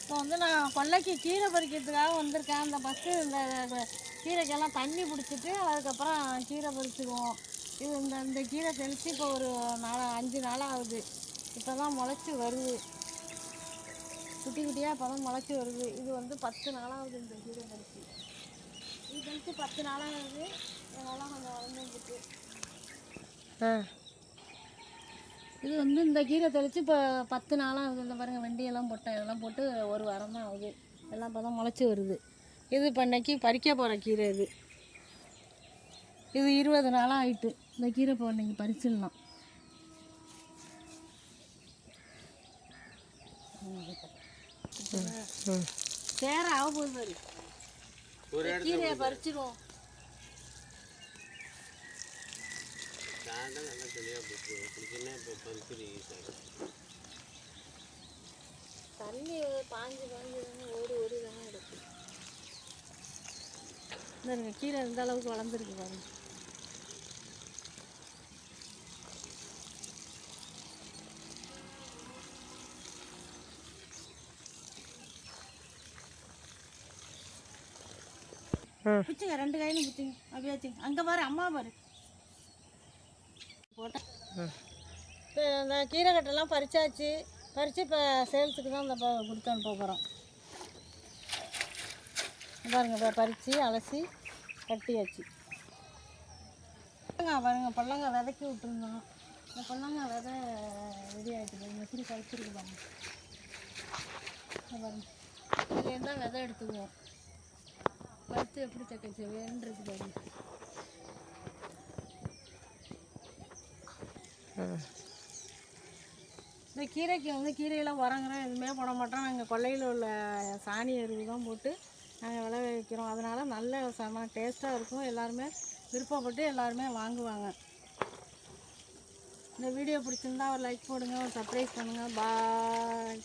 இப்போ வந்து நான் கொல்லைக்கு கீரை பறிக்கிறதுக்காக வந்திருக்கேன். அந்த பஸ்ஸு இந்த கீரைக்கெல்லாம் தண்ணி பிடிச்சிட்டு அதுக்கப்புறம் கீரை பறிச்சிடுவோம் இது இந்த இந்த கீரை தெளித்து இப்போ ஒரு நாலு அஞ்சு நாள் ஆகுது. இப்போ தான் முளைச்சி வருது. குட்டி குட்டியாக இப்போ தான் முளைச்சி வருது. இது வந்து பத்து நாளாகுது இந்த கீரை பறிச்சு இது தெளித்து பத்து நாளாகுது இதெல்லாம் கொஞ்சம் வளர்ந்துருக்கு ஆ. இது வந்து இந்த கீரை தெளித்து இப்போ பத்து நாளாக ஆகுது இந்த பாருங்கள் வெண்டியெல்லாம் போட்டேன் இதெல்லாம் போட்டு ஒரு வாரம் தான் ஆகுது. எல்லாம் இப்போ தான் முளைச்சி வருது. இது இப்போ இன்னைக்கு பறிக்க போகிற கீரை இது. இது இருபது நாளாக ஆயிட்டு. இந்த கீரை இப்போ இன்னைக்கு பறிச்சிடலாம். சேர ஆக போகுது பாரு இந்த கீரையை பறிச்சிடுவோம் தண்ணி பாஞ்சு பாஞ்சு தானே ஓடி ஓடி தானே கிடக்கு இந்த கீரை இந்த அளவுக்கு வளர்ந்துருக்கு பாருங்க. பிச்சுங்க ரெண்டு கையிலும் பிச்சுங்க அப்படியே வச்சுங்க. அங்கே பாரு அம்மா பாரு. போட்டேன். இப்போ இந்த கீரைக்கட்டெல்லாம் பறிச்சாச்சு. பறித்து இப்போ சேல்ஸுக்கு தான் இந்த கொடுத்து அனுப்ப போகிறோம் பாருங்க இப்போ பறித்து அலசி கட்டியாச்சு. பொல்லங்காய் பாருங்க பொல்லங்க விதைக்கி விட்டுருந்தோம். இந்த பொல்லங்காய் விதை ரெடி ஆகிட்டு பாருங்க எப்படி பறிச்சிருக்கு பாருங்க. பாருங்க. இதுலேருந்து தான் விதை எடுத்துக்குவோம். பறித்து எப்படி தக்கச்சு வேணுன்றது பாருங்க. இந்த கீரைக்கு வந்து கீரையெல்லாம் உரங்குறோம் எதுவுமே போட மாட்டோம். நாங்கள் கொல்லையில் உள்ள சாணி எருவு தான் போட்டு நாங்கள் விளைவிக்கிறோம் அதனால் நல்ல செம டேஸ்ட்டாக இருக்கும். எல்லாருமே விருப்பப்பட்டு எல்லாருமே வாங்குவாங்க. இந்த வீடியோ பிடிச்சிருந்தா ஒரு லைக் போடுங்க ஒரு சர்ப்ரைஸ் பண்ணுங்கள் பாய்